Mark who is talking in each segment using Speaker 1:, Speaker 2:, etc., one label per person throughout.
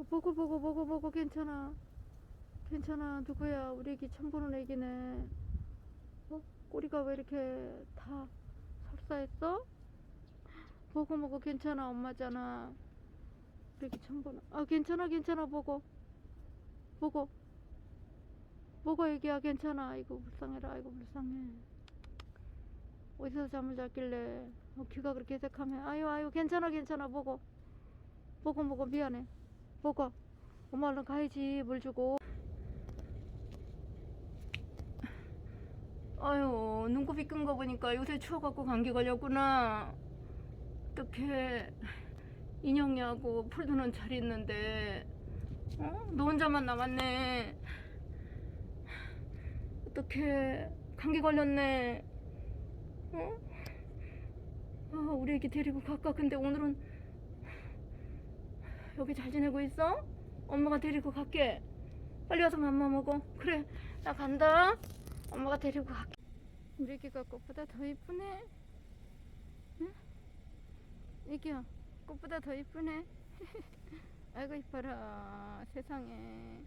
Speaker 1: 어, 보고 보고 보고 보고 괜찮아. 괜찮아. 누구야? 우리 애기 처음 보는 애기네. 어? 꼬리가 왜 이렇게 다 설사했어? 보고 보고 괜찮아 엄마잖아. 우리 애기 처음 보는 아 괜찮아 괜찮아 보고. 보고. 보고 애기야 괜찮아. 아이고 불쌍해라. 아이고 불쌍해. 어디서 잠을 잤길래? 어, 귀가 그렇게 새카매. 아유 아유 괜찮아 괜찮아 보고. 보고 보고 미안해 보고 엄마 얼른 가야지 물 주고. 아유 눈곱이 끈 거 보니까 요새 추워갖고 감기 걸렸구나. 어떡해. 인형이하고 풀두는 잘 있는데. 어? 너 혼자만 남았네. 어떡해. 감기 걸렸네. 어? 아, 우리 애기 데리고 갈까? 근데 오늘은 여기 잘 지내고 있어? 엄마가 데리고 갈게. 빨리 와서 맘마 먹어. 그래, 나 간다. 엄마가 데리고 갈게. 우리 애기가 꽃보다 더 이쁘네. 응? 애기야, 꽃보다 더 이쁘네. 아이고 이뻐라. 세상에.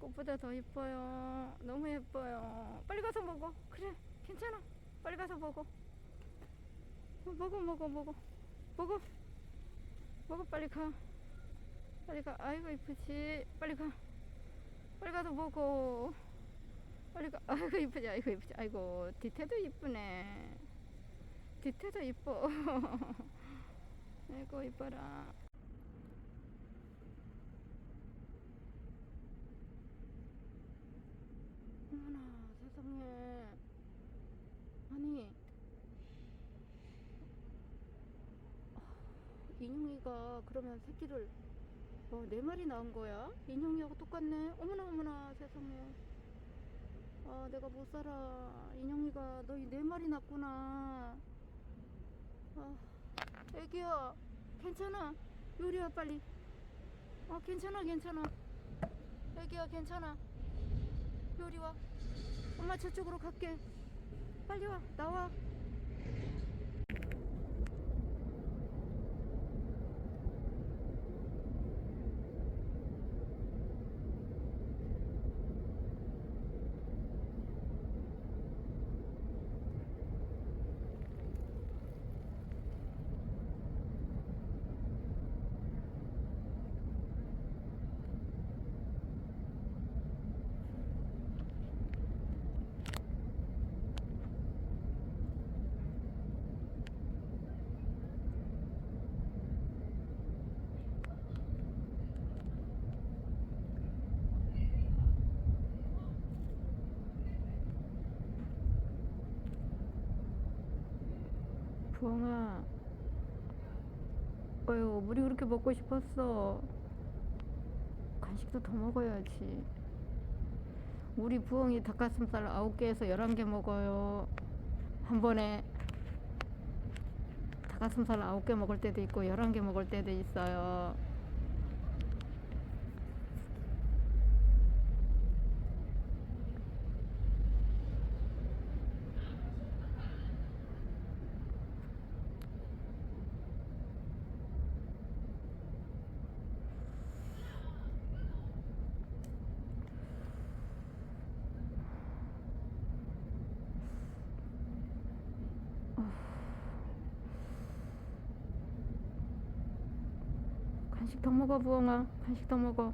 Speaker 1: 꽃보다 더 이뻐요. 너무 예뻐요. 빨리 가서 먹어. 그래, 괜찮아. 빨리 가서 먹어. 어, 먹어, 먹어, 먹어. 먹어. 먹어, 빨리 가. 빨리 가. 아이고, 이쁘지. 빨리 가. 빨리 가서 먹어. 빨리 가. 아이고, 이쁘지. 아이고, 이쁘지. 아이고, 뒤태도 이쁘네. 뒤태도 이뻐. 아이고, 이뻐라. 어머나, 세상에. 아니, 인형이가 그러면 새끼를 어, 네 마리 낳은 거야? 인형이하고 똑같네. 어머나 어머나 세상에. 아 내가 못 살아. 인형이가 너희 네 마리 낳구나. 아, 애기야 괜찮아. 요리야 빨리. 어 괜찮아 괜찮아. 애기야 괜찮아. 요리 와. 엄마 저쪽으로 갈게. 빨리 와 나와. 부엉아. 어휴, 물이 그렇게 먹고 싶었어. 간식도 더 먹어야지. 우리 부엉이 닭가슴살 9개에서 11개 먹어요. 한 번에. 닭가슴살 9개 먹을 때도 있고, 11개 먹을 때도 있어요. 간식 더 먹어, 부엉아. 간식 더 먹어.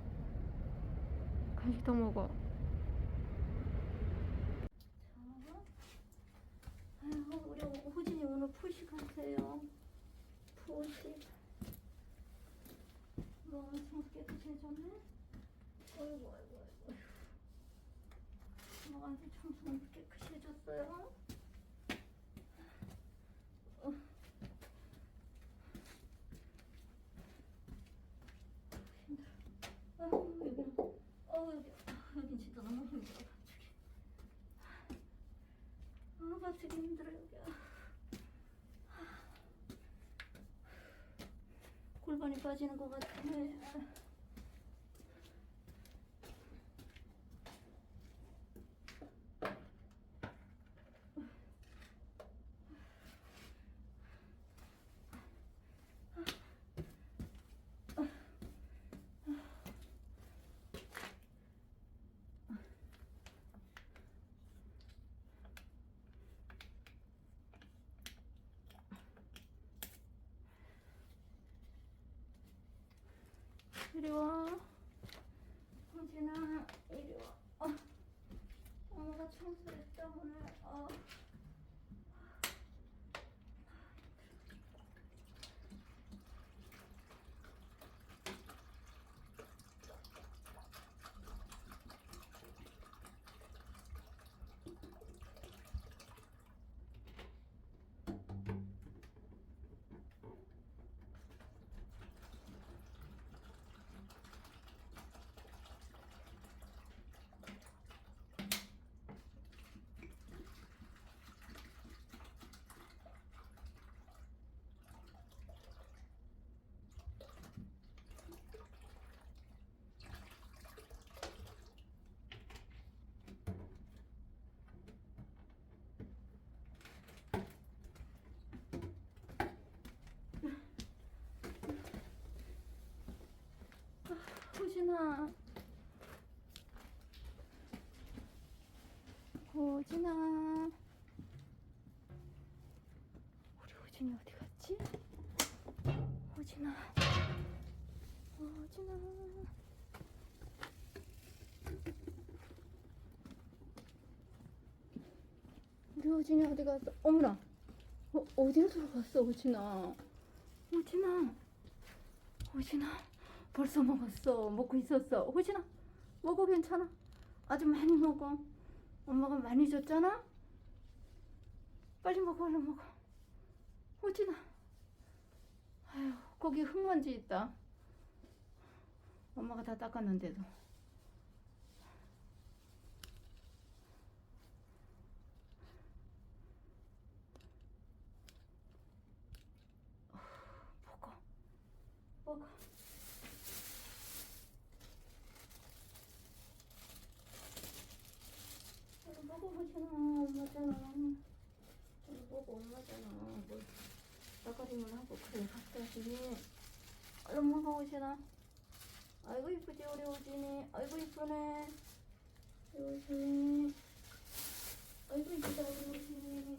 Speaker 1: 간식 더 먹어. 아이고, 우리 호진이 오늘 푸식하세요. 푸식. 뭐, 청소 깨끗이 해줬네? 아이고, 아이고, 아이고. 엄마한테 청소는 깨끗이 해줬어요? 어. 힘들어. 아우, 여기, 어우, 여기, 아, 여기 진짜 너무 힘들어, 갑자기. 아, 갑자기 힘들어, 여기. 골반이 빠지는 것 같아. 이리 와. 호진아, 이리 와. 어. 엄마가 청소했다 오늘. 어. 호진아. 호진아. 우리 호진이 어디 갔지? 호진아. 호진아. 우리 호진이 어디 갔어? 어머나. 어, 어디로 들어갔어, 호진아? 호진아. 호진아. 벌써 먹었어. 먹고 있었어. 호진아, 먹어 괜찮아. 아주 많이 먹어. 엄마가 많이 줬잖아. 빨리 먹어, 얼른 먹어. 호진아. 아휴, 거기 흙먼지 있다. 엄마가 다 닦았는데도. 먹어. 먹어. 이거 엄마잖아 이거 먹어 엄마잖아 뭘 나가림을 하고 그래 갑자기 얼른 먹어보시나 아이고 이쁘지 우리 오진이 아이고 이쁘네 오진이 아이고 이쁘다 우리 오진이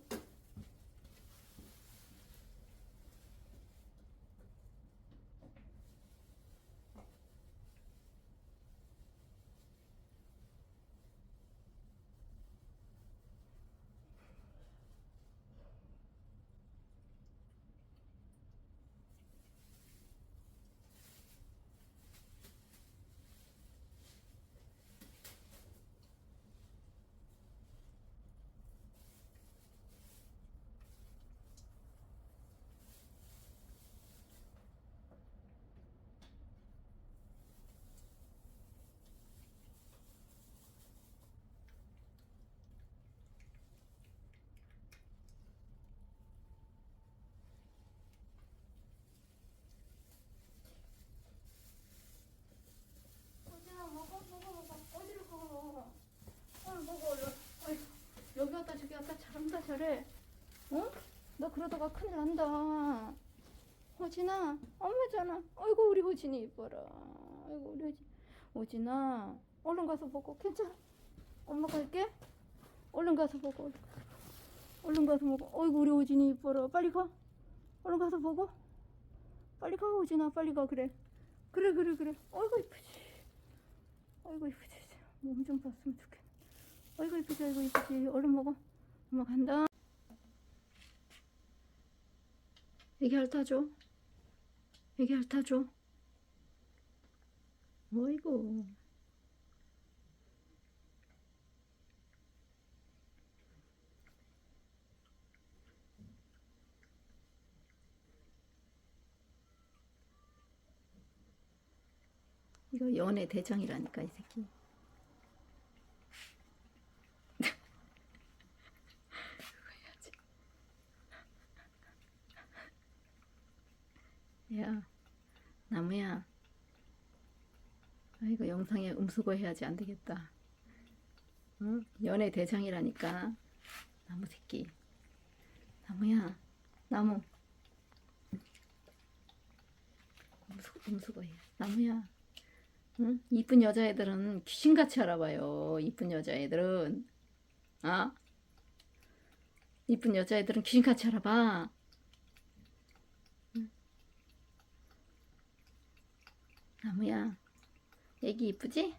Speaker 1: 오진아 먹어 먹어 먹어 어디로 가 얼른 먹어 얼른 어이, 여기 왔다 저기 왔다 잘한다 잘해 어? 너 그러다가 큰일 난다. 호진아 엄마잖아. 아이고 우리 호진이 이뻐라. 아이고 우리 호진. 호진아 얼른 가서 먹어 괜찮아? 엄마 갈게. 얼른 가서 먹어 얼른, 가서 먹어 아이고 우리 호진이 이뻐라. 빨리 가. 얼른 가서 먹어 빨리 가 호진아. 빨리 가 그래. 그래 그래 그래. 아이고 이쁘지. 아이고 이쁘지. 몸 좀 봤으면 좋겠네. 아이고 이쁘지 아이고 이쁘지. 얼른 먹어. 엄마 간다 애기 핥아줘 애기 핥아줘 어이구 이거 연애 대장이라니까 이 새끼 야, 나무야. 아, 이거 영상에 음수거 해야지 안 되겠다. 응? 연애 대장이라니까. 나무 새끼. 나무야, 나무. 음수, 음수거 해. 나무야. 응? 이쁜 여자애들은 귀신같이 알아봐요. 이쁜 여자애들은. 아? 이쁜 여자애들은 귀신같이 알아봐. 나무야 애기 이쁘지?